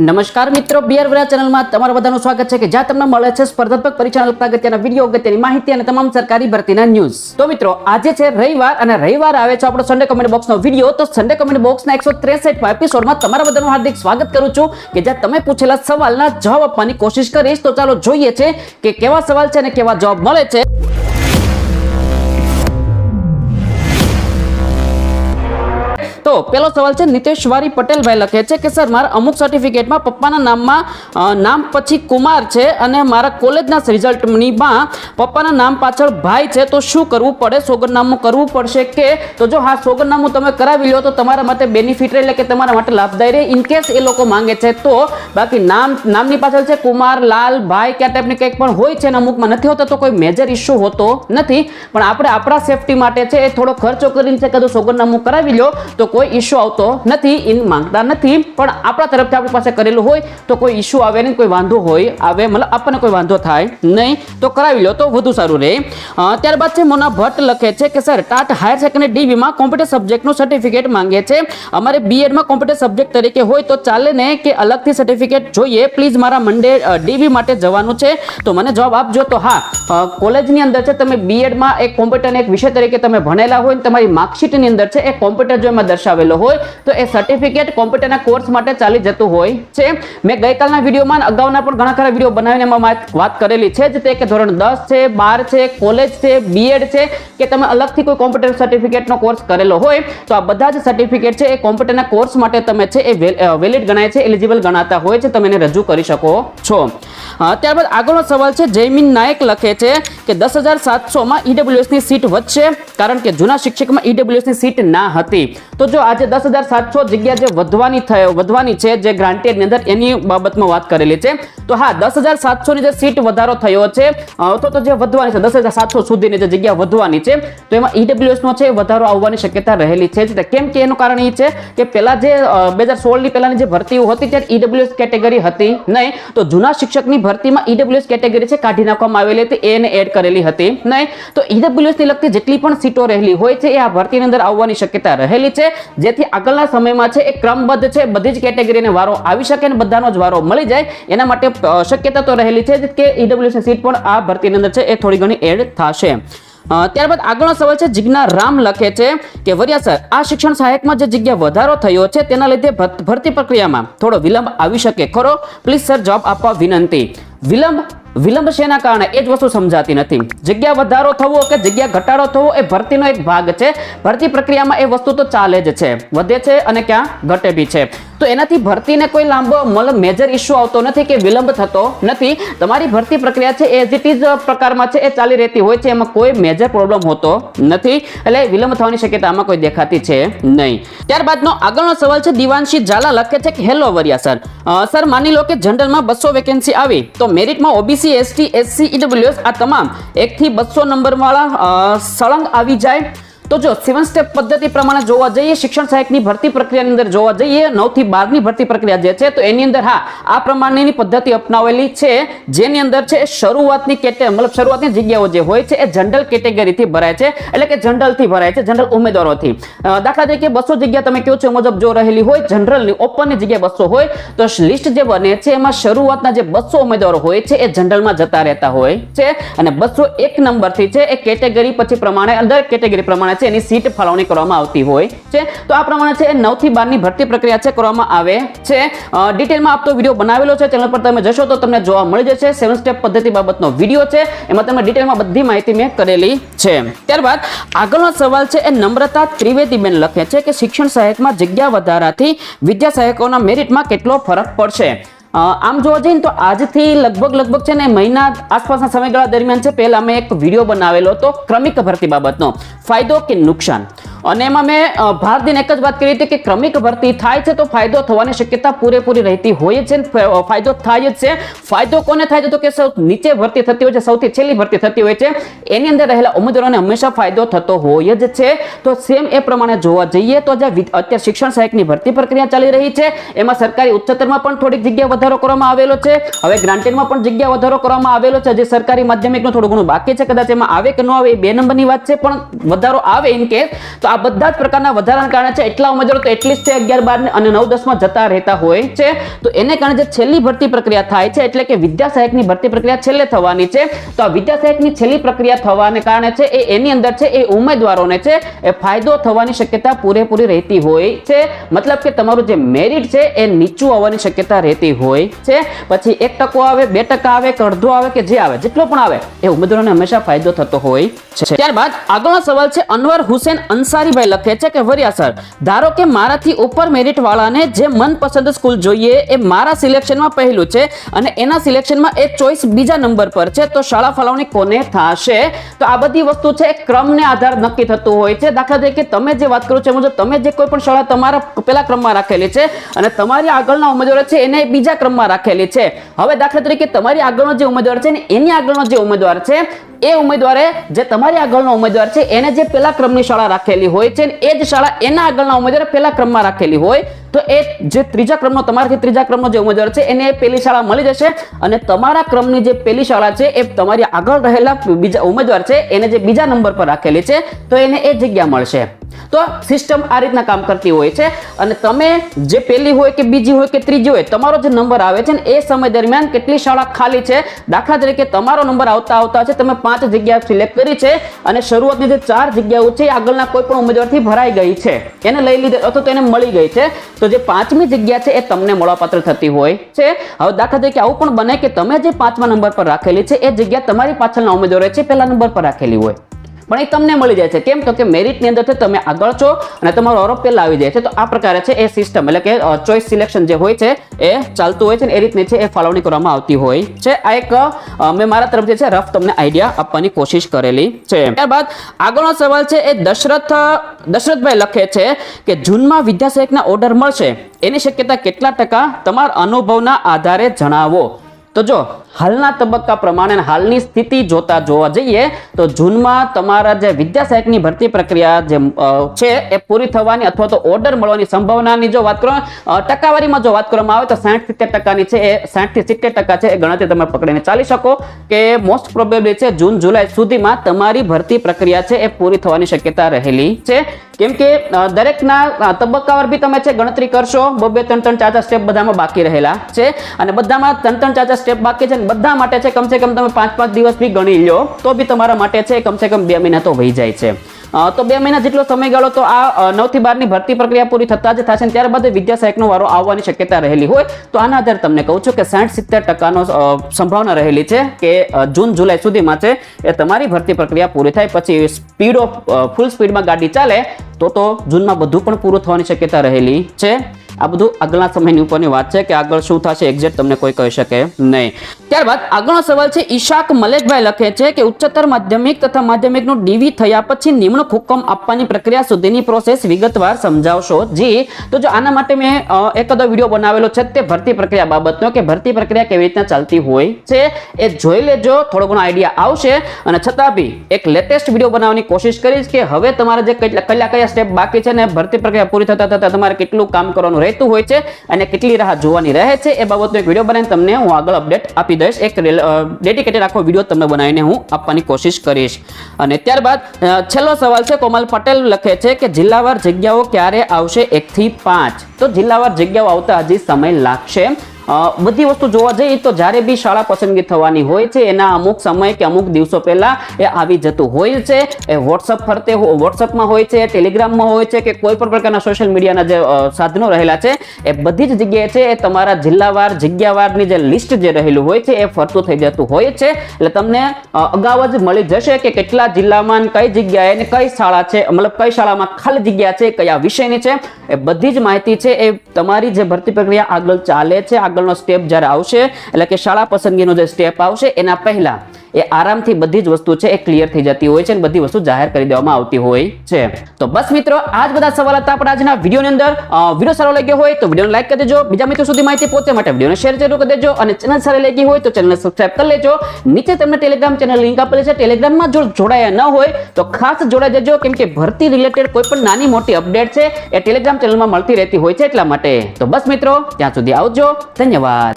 નમસ્કાર મિત્રો બિયર વરા ચેનલમાં તમારા બધાનું સ્વાગત છે કે જ્યાં તમને મળે છે સ્પર્ધાત્મક પરીક્ષાના લગતા અગત્યના વીડિયો અગત્યની માહિતી અને તમામ સરકારી ભરતીના ન્યૂઝ તો મિત્રો, આજે છે રવિવાર અને રવિવાર આવે છે આપણો સન્ડે કમેન્ટ બોક્સનો વીડિયો તો સન્ડે કમેન્ટ બોક્સના એકસો ત્રેસઠમાં એપિસોડમાં તમારા બધાનું હાર્દિક સ્વાગત કરું છું કે જ્યાં તમે પૂછેલા સવાલના જવાબ આપવાની કોશિશ કરીશ. તો ચાલો જોઈએ છે કે કેવા સવાલ છે અને કેવા જવાબ મળે છે. તો પેલો સવાલ છે નિતેશવારી પટેલભાઈ લખે છે કે, સર, મારા અમુક સર્ટિફિકેટમાં પપ્પાના નામમાં નામ પછી કુમાર છે અને મારા કોલેજના રિઝલ્ટનીમાં પપ્પાના નામ પાછળ ભાઈ છે, તો શું કરવું પડે? સોગરનામું કરવું પડશે કે? તો જો હા સોગરનામું તમે કરાવી લો તો તમારા માટે બેનિફિટ એટલે કે તમારા માટે લાભદાયી રહે. ઇન કેસ એ લોકો માંગે છે, તો બાકી નામ, નામની પાછળ છે, કુમાર, લાલ, ભાઈ, ક્યાં ટાઈપની કંઈક પણ હોય છે અને અમુકમાં નથી હોતા, તો કોઈ મેજર ઇસ્યુ હોતો નથી. પણ આપણે આપણા સેફટી માટે છે, એ થોડો ખર્ચો કરીને છે કે સોગરનામું કરાવી લો તો કોઈ ઇશ્યુ આવતો નથી ઇન માંગતા નથી. પણ આપણા તરફથી આપણી પાસે કરેલું હોય તો કોઈ ઇશ્યુ આવે નહીં, કોઈ વાંધો હોય, આવે, મતલબ આપણને કોઈ વાંધો થાય નહીં. તો કરાવી લો તો વધુ સારું રહે. ત્યારબાદ છે, મોના ભટ્ટ લખે છે કે, સર, ટાટ હાયર સેકન્ડરી ડીવીમાં કોમ્પ્યુટર સબ્જેક્ટનું સર્ટિફિકેટ માંગે છે. અમારે બીએડમાં કોમ્પ્યુટર સબ્જેક્ટ તરીકે હોય તો ચાલે ને કે અલગથી સર્ટિફિકેટ જોઈએ? પ્લીઝ મારા મંડે ડીવી માટે જવાનું છે. તો મને જવાબ આપજો તો હા. કોલેજની અંદર છે, તમે બીએડમાં એક કોમ્પ્યુટરને એક વિષય તરીકે તમે ભણેલા હોય ને તમારી માર્કશીટની અંદર છે એ કોમ્પ્યુટર જો એમાં દર્શાવેલો હોય, તો એ સર્ટિફિકેટ કોમ્પ્યુટરના કોર્સ માટે ચાલી જતું હોય છે. મેં ગઈકાલના વિડીયોમાં અગાઉના પણ ઘણા ખરા વીડિયો બનાવીને એમાં વાત- કરેલી છે જ તે કે ધોરણ દસ છે, બાર છે કોલેજ છે બીએડ છે, કે તમે અલગથી કોઈ કોમ્પ્યુટર સર્ટિફિકેટનો કોર્સ કરેલો હોય, તો આ બધા જ સર્ટિફિકેટ છે એ કોમ્પ્યુટરના કોર્સ માટે તમે છે એ વેલિડ ગણાય છે એલિજિબલ ગણાતા હોય છે, તમે એને રજૂ કરી શકો છો. ત્યારબાદ આગળનો સવાલ છે, જયમીન નાયક લખે છે કે દસ હજાર સાતસોમાં ઈડબ્લ્યુએસની સીટ વધશે, કારણ કે જૂના શિક્ષકમાં ઈડબ્લ્યુએસની સીટ ના હતી. તો જો આજે દસ હજાર સાતસો જગ્યા જે વધવાની વધવાની છે, જે ગ્રાન્ટેડની અંદર એની બાબતમાં વાત કરેલી છે, તો હા, દસ હજાર સાતસોની જે સીટ વધારો થયો છે અથવા જે વધવાની છે, દસ હજાર સાતસો સુધીની જે જગ્યા વધવાની છે, તો એમાં ઈડબ્લ્યુએસનો છે વધારો આવવાની શક્યતા રહેલી છે કેમ કે એનું કારણ એ છે કે પેલા જે બે હજાર સોળની પહેલાંની જે ભરતીઓ હતી ત્યારે ઈડબ્લ્યુએસ કેટેગરી હતી નહીં. તો જૂના શિક્ષકની ભરતીમાં ઈડબ્લ્યુએસ કેટેગરી છે કાઢી નાખવામાં આવેલી હતી, એને એડ કરેલી હતી નહીં તો ઈડબ્લ્યુએસની લગતી જેટલી પણ સીટો રહેલી હોય છે, એ આ ભરતીની અંદર આવવાની શક્યતા રહેલી છે. જેથી આગળના સમયમાં છે, એ ક્રમબદ્ધ છે, બધી જ કેટેગરીને વારો આવી શકે અને બધાનો જ વારો મળી જાય. એના માટે શક્યતા તો રહેલી છે કે ઈડબ્લ્યુએસની સીટ પણ આ ભરતીની અંદર છે, એ થોડી ઘણી એડ થશે. ત્યારબાદ આગળનો સવાલ છે, જિજ્ઞા રામ લખે છે કે, વરિયા સર, આ શિક્ષણ સહાયકમાં જે જગ્યા વધારો થયો છે, તેના લીધે ભરતી પ્રક્રિયામાં થોડો વિલંબ આવી શકે ખરો? પ્લીઝ સર, જવાબ આપવા વિનંતી. વિલંબ? વિલંબ શેના કારણે? એ જ વસ્તુ સમજાતી નથી. જગ્યા વધારો થવો કે જગ્યા ઘટાડો થવો એ ભરતીનો એક ભાગ છે. ભરતી પ્રક્રિયામાં એ વસ્તુ તો ચાલે જ છે. વધે છે અને ક્યાં? ઘટે બી છે. તો એનાથી ભરતીને કોઈ લાંબો મતલબ મેજર ઇશ્યુ આવતો નથી કે વિલંબ થતો નથી. તમારી ભરતી પ્રક્રિયા છે એઝ ઇટ ઇઝ પ્રકારમાં છે, એ ચાલી રહેતી હોય છે. એમાં કોઈ મેજર પ્રોબ્લેમ હોતો નથી. એટલે વિલંબ થવાની શક્યતા આમાં કોઈ દેખાતી છે નહીં. ત્યારબાદનો આગળનો સવાલ છે, દિવાનશી ઝાલા લખે છે કે હેલો વરિયા સર. સર, માની લો કે જનરલમાં બસો વેકેન્સી આવી. તો મેરિટમાં ઓબીસી એસટી એસસી ઈડબ્લ્યુએસ આ તમામ એકથી બસો નંબરવાળા સળંગ આવી જાય. તો જો સેવન સ્ટેપ પદ્ધતિ પ્રમાણે જોવા જઈએ, શિક્ષણ સહાયકની ભરતી પ્રક્રિયાની અંદર જોવા જઈએ નવથી બાર ભરતી પ્રક્રિયા જે છે, તો એની અંદર હા, આ પ્રમાણેની પદ્ધતિ અપનાવેલી છે. જેની અંદર છે, શરૂઆતની કેટે મતલબ શરૂઆતની જગ્યાઓ જે હોય છે, એ જનરલ કેટેગરીથી ભરાય છે. એટલે કે જનરલથી ભરાય છે જનરલ ઉમેદવારોથી. દાખલા તરીકે બસો જગ્યા તમે કહો છો મુજબ જો રહેલી હોય જનરલની ઓપનની જગ્યા બસો હોય, તો લિસ્ટ જે બને છે, એમાં શરૂઆતના જે બસો ઉમેદવારો હોય છે, એ જનરલમાં જતા રહેતા હોય છે. અને બસો એક નંબરથી છે, એ કેટેગરી પછી પ્રમાણે, અંદર કેટેગરી પ્રમાણે છે, એની સીટ ફાળવણી કરવામાં આવતી હોય છે. તો આ પ્રમાણે છે, નવથી બારની ભરતી પ્રક્રિયા છે, કરવામાં આવે છે. ડિટેલમાં આપતો વીડિયો બનાવેલો છે, ચેનલ પર તમે જશો તો તમને જોવા મળી જશે. સેવન સ્ટેપ પદ્ધતિ બાબતનો વીડિયો છે, એમાં તમને ડિટેલમાં બધી માહિતી મેં કરેલી છે. ત્યારબાદ આગળનો સવાલ છે, એ નમ્રતા ત્રિવેદીબેન લખે છે કે શિક્ષણ સહાયકમાં જગ્યા વધારાથી વિદ્યા સહાયકોના મેરિટમાં કેટલો ફરક પડશે? આમ જોવા જઈએ તો આજથી લગભગ લગભગ છે ને મહિના આસપાસના સમયગાળા દરમિયાન છે, પહેલા અમે એક વીડિયો બનાવેલો હતો ક્રમિક ભરતી બાબતનો. ફાયદો કે નુકસાન? અને એમાં મેં ભારતીને એક જ વાત કરી હતી કે ક્રમિક ભરતી થાય છે તો ફાયદો થવાની શક્યતા પૂરેપૂરી રહેતી હોય છે ફાયદો થાય જ છે. ફાયદો કોને થાય છે તો કે નીચે ભરતી થતી હોય છે, સૌથી છેલ્લી ભરતી થતી હોય છે. એની અંદર રહેલા ઉમેદવારોને હંમેશા ફાયદો થતો હોય જ છે. તો સેમ એ પ્રમાણે જોવા જઈએ તો જે અત્યારે શિક્ષણ સહાયકની ભરતી પ્રક્રિયા ચાલી રહી છે. એમાં સરકારી ઉચ્ચતરમાં પણ થોડીક જગ્યા વધારો કરવામાં આવેલો છે. હવે ગ્રાન્ટેડમાં પણ જગ્યા વધારો કરવામાં આવેલો છે. જે સરકારી માધ્યમિકનું થોડું ઘણું બાકી છે, કદાચ એમાં આવે કે ન આવે એ બે નંબરની વાત છે, પણ વધારો આવે ઇન કેસ તો આ બધા જ પ્રકારના વધારાના કારણે છે. એટલા ઉમેદવારો તો એટલીસ્ટ છે અગિયાર, બાર અને નવ દસમાં જતા રહેતા હોય છે. તો એને કારણે જે છેલ્લી ભરતી પ્રક્રિયા થાય છે, એટલે કે વિદ્યા સહાયકની ભરતી પ્રક્રિયા છેલ્લે થવાની છે. તો આ વિદ્યા સહાયકની છેલ્લી પ્રક્રિયા થવાને કારણે છે, એ એની અંદર છે, એ ઉમેદવારોને છે, એ ફાયદો થવાની શક્યતા પૂરેપૂરી રહેતી હોય છે. મતલબ કે તમારું જે મેરિટ છે, એ નીચું આવવાની શક્યતા રહેતી હોય છે. પછી એક ટકો આવે, બે ટકા આવે કે અડધો આવે કે જે આવે, જેટલો પણ આવે, એ ઉમેદવારોને હંમેશા ફાયદો થતો હોય છે. ત્યારબાદ આગળનો સવાલ છે, અનવર હુસેન અંસારીભાઈ લખે છે કે, વરિયા સર, ધારો કે મારાથી ઉપર મેરિટ વાળાને જે મનપસંદ સ્કૂલ જોઈએ એ મારા સિલેક્શનમાં પહેલું છે અને એના સિલેક્શનમાં એ ચોઈસ બીજા નંબર પર છે, તો શાળા ફાળવણી કોને થશે? તો આ બધી વસ્તુ છે ક્રમને આધાર નક્કી થતું હોય છે. દાખલા તરીકે તમે જે વાત કરો છો મુજબ તમે જે કોઈ પણ શાળા તમારા પેલા ક્રમમાં રાખેલી છે અને તમારી આગળના ઉમેદવારો છે, એને બીજા ક્રમમાં રાખેલી છે. હવે દાખલા તરીકે તમારી આગળનો જે ઉમેદવાર છે એની આગળનો જે ઉમેદવાર છે, એ ઉમેદવારે જે તમારી આગળનો ઉમેદવાર છે, એને જે પેલા ક્રમની શાળા રાખેલી હોય છે એ જ શાળા એના આગળના ઉમેદવાર પહેલા ક્રમમાં રાખેલી હોય, તો એ જે ત્રીજા ક્રમનો, તમારાથી ત્રીજા ક્રમનો જે ઉમેદવાર છે, એને એ પેલી શાળા મળી જશે અને તમારા ક્રમની જે પેલી શાળા છે, એ તમારી આગળ રહેલા બીજા ઉમેદવાર છે, એને જે બીજા નંબર પર રાખેલી છે, તો એને એ જગ્યા મળશે. તો સિસ્ટમ આ રીતના કામ કરતી હોય છે. અને તમે જે પહેલી હોય કે બીજી હોય કે ત્રીજી હોય, તમારો જે નંબર આવે છે ને, એ સમય દરમિયાન કેટલી શાળા ખાલી છે, દાખલા તરીકે તમારો નંબર આવતા આવતા છે, તમે પાંચ જગ્યા સિલેક્ટ કરી છે અને શરૂઆતની જે ચાર જગ્યાઓ છે, એ આગળના કોઈ પણ ઉમેદવારથી ભરાઈ ગઈ છે. એને લઈ લીધે અથવા તો એને મળી ગઈ છે. તો જે પાંચમી જગ્યા છે, એ તમને મળવાપાત્ર થતી હોય છે. હવે દાખલા તરીકે આવું પણ બને કે તમે જે પાંચમા નંબર પર રાખેલી છે, એ જગ્યા તમારી પાછળના ઉમેદવારો છે પહેલા નંબર પર રાખેલી હોય. પણ એ તમને મળી જાય છે. કેમ તો કે મેરિટની અંદર તમે આગળ છો અને તમારો ઓરોપ પહેલાં આવી જાય છે. તો આ પ્રકારે છે એ સિસ્ટમ એટલે કે ચોઇસ સિલેક્શન જે હોય છે, એ ચાલતું હોય છે ને એ રીતની છે એ ફાળવણી કરવામાં આવતી હોય છે. આ એક મેં મારા તરફથી છે રફ તમને આઈડિયા આપવાની કોશિશ કરેલી છે. ત્યારબાદ આગળનો સવાલ છે એ દશરથ, દશરથભાઈ લખે છે કે જૂનમાં વિદ્યાસહાયકના ઓર્ડર મળશે. એની શક્યતા કેટલા ટકા? તમારા અનુભવના આધારે જણાવો. તો જો હાલના તબક્કા પ્રમાણે હાલની સ્થિતિ જોતા જોવા જઈએ તો જૂનમાં તમારા જે વિદ્યાસહાયકની ભરતી પ્રક્રિયા જે છે એ પૂરી થવાની અથવા તો ઓર્ડર મળવાની સંભાવનાની જો વાત કરો ટકાવારીમાં જો વાત કરવામાં આવે તો સાઠ સિત્તેર ટકાની છે, એ સાઠથી સિત્તેર ટકા છે એ ગણતરી તમે પકડીને ચાલી શકો કે મોસ્ટ પ્રોબેબલી છે જૂન, જુલાઈ સુધીમાં તમારી ભરતી પ્રક્રિયા છે એ પૂરી થવાની શક્યતા રહેલી છે. કેમ કે દરેકના તબક્કાવાર બી તમે છે ગણતરી કરશો, બબે ત્રણ ત્રણ ચાર ચાર સ્ટેપ બધામાં બાકી રહેલા છે અને બધામાં ત્રણ ત્રણ ચાર ચાર સ્ટેપ બાકી છે ને બધા માટે છે, કમસે કમ તમે પાંચ પાંચ દિવસ બી ગણી લો તો બી તમારા માટે છે, કમસે કમ બે મહિના તો વહી જાય છે. તો બે મહિના જેટલો સમયગાળો તો આ નવથી બારની ભરતી પ્રક્રિયા પૂરી થતા જ થશે અને ત્યારબાદ વિદ્યા સહાયકનો વારો આવવાની શક્યતા રહેલી હોય. તો આના આધારે તમને કહું છું કે સાઠ સિત્તેર ટકાનો સંભાવના રહેલી છે કે જૂન જુલાઈ સુધીમાં છે, એ તમારી ભરતી પ્રક્રિયા પૂરી થાય, પછી સ્પીડ ઓફ ફૂલ સ્પીડમાં ગાડી ચાલે, તો તો જૂનમાં બધું પણ પૂરું થવાની શક્યતા રહેલી છે. આ બધું આગળના સમયની ઉપરની વાત છે કે આગળ શું થશે એક્ઝેક્ટ તમને કોઈ કહી શકે નહીં. ત્યારબાદ આગળનો સવાલ છે, ઈશાક મલેકભાઈ લખે છે કે ઉચ્ચતર માધ્યમિક તથા માધ્યમિકનું ડીવી થયા પછી નિમણૂક હુકમ આપવાની પ્રક્રિયા સુધીની પ્રોસેસ વિગતવાર સમજાવશો. જી, તો જો આના માટે મેં એકદો વીડિયો બનાવેલો છે તે ભરતી પ્રક્રિયા બાબતનો કે ભરતી પ્રક્રિયા કેવી રીતના ચાલતી હોય છે એ જોઈ લેજો, થોડો ઘણો આઈડિયા આવશે. અને છતાં બી એક લેટેસ્ટ વીડિયો બનાવવાની કોશિશ કરીશ કે હવે તમારે જે કયા કયા સ્ટેપ બાકી છે ને ભરતી પ્રક્રિયા પૂરી થતા થતાં તમારે કેટલું કામ કરવાનું રહેતું હોય છે અને કેટલી રાહ જોવાની રહે છે એ બાબતનો એક વીડિયો બનાવીને તમને હું આગળ અપડેટ આપી દઈશ. એક ડેડિકેટેડ આખો વીડિયો તમને બનાવીને હું આપવાની કોશિશ કરીશ. અને ત્યારબાદ છેલ્લો સવાલ છે, કોમલ પટેલ લખે છે કે જિલ્લાવાર જગ્યાઓ ક્યારે આવશે? એકથી પાંચ. તો જિલ્લાવાર જગ્યાઓ આવતા હજી સમય લાગશે. બધી વસ્તુ જોવા જઈએ તો જ્યારે બી શાળા પસંદગી થવાની હોય છે, એના અમુક સમય કે અમુક દિવસો પહેલાં એ આવી જતું હોય છે. એ વોટ્સઅપ ફરતે વોટ્સઅપમાં હોય છે ટેલિગ્રામમાં હોય છે કે કોઈ પણ પ્રકારના સોશિયલ મીડિયાના જે સાધનો રહેલા છે, એ બધી જ જગ્યાએ છે, એ તમારા જિલ્લાવાર, જગ્યાવારની જે લિસ્ટ જે રહેલું હોય છે, એ ફરતું થઈ જતું હોય છે. એટલે તમને અગાઉ જ મળી જશે કે કેટલા જિલ્લામાં કઈ જગ્યાએ ને કઈ શાળા છે, મતલબ કઈ શાળામાં ખાલી જગ્યા છે, કયા વિષયની છે. એ બધી જ માહિતી છે, એ તમારી જે ભરતી પ્રક્રિયા આગળ ચાલે છે, આગળનો સ્ટેપ જ્યારે આવશે, એટલે કે શાળા પસંદગીનો જે સ્ટેપ આવશે, એના પહેલા એ આરામથી બધી જ વસ્તુ છે એ ક્લિયર થઈ જતી હોય છે અને બધી વસ્તુ જાહેર કરી દેવામાં આવતી હોય છે. તો બસ મિત્રો આ જ બધા સવાલ હતા આપણા આજના વિડીયોની અંદર વીડિયો સારો લાગ્યો હોય તો વિડીયોને લાઈક કરી દેજો. બીજા મિત્રો સુધી માહિતી પહોંચે માટે વિડીયોને શેર જરૂર કરી દેજો અને ચેનલ સારી લાગી હોય તો ચેનલને સબસ્ક્રાઈબ કરી લેજો. નીચે તમને ટેલિગ્રામ ચેનલ લિંક આપેલી છે ટેલિગ્રામમાં જો જોડાયા ન હોય તો ખાસ જોડાઈ જજો, કેમ કે ભરતી રિલેટેડ કોઈ પણ નાની મોટી અપડેટ છે, એ ચેનલમાં મળતી રહેતી હોય છે એટલા માટે. તો બસ મિત્રો ત્યાં સુધી આવજો. ધન્યવાદ.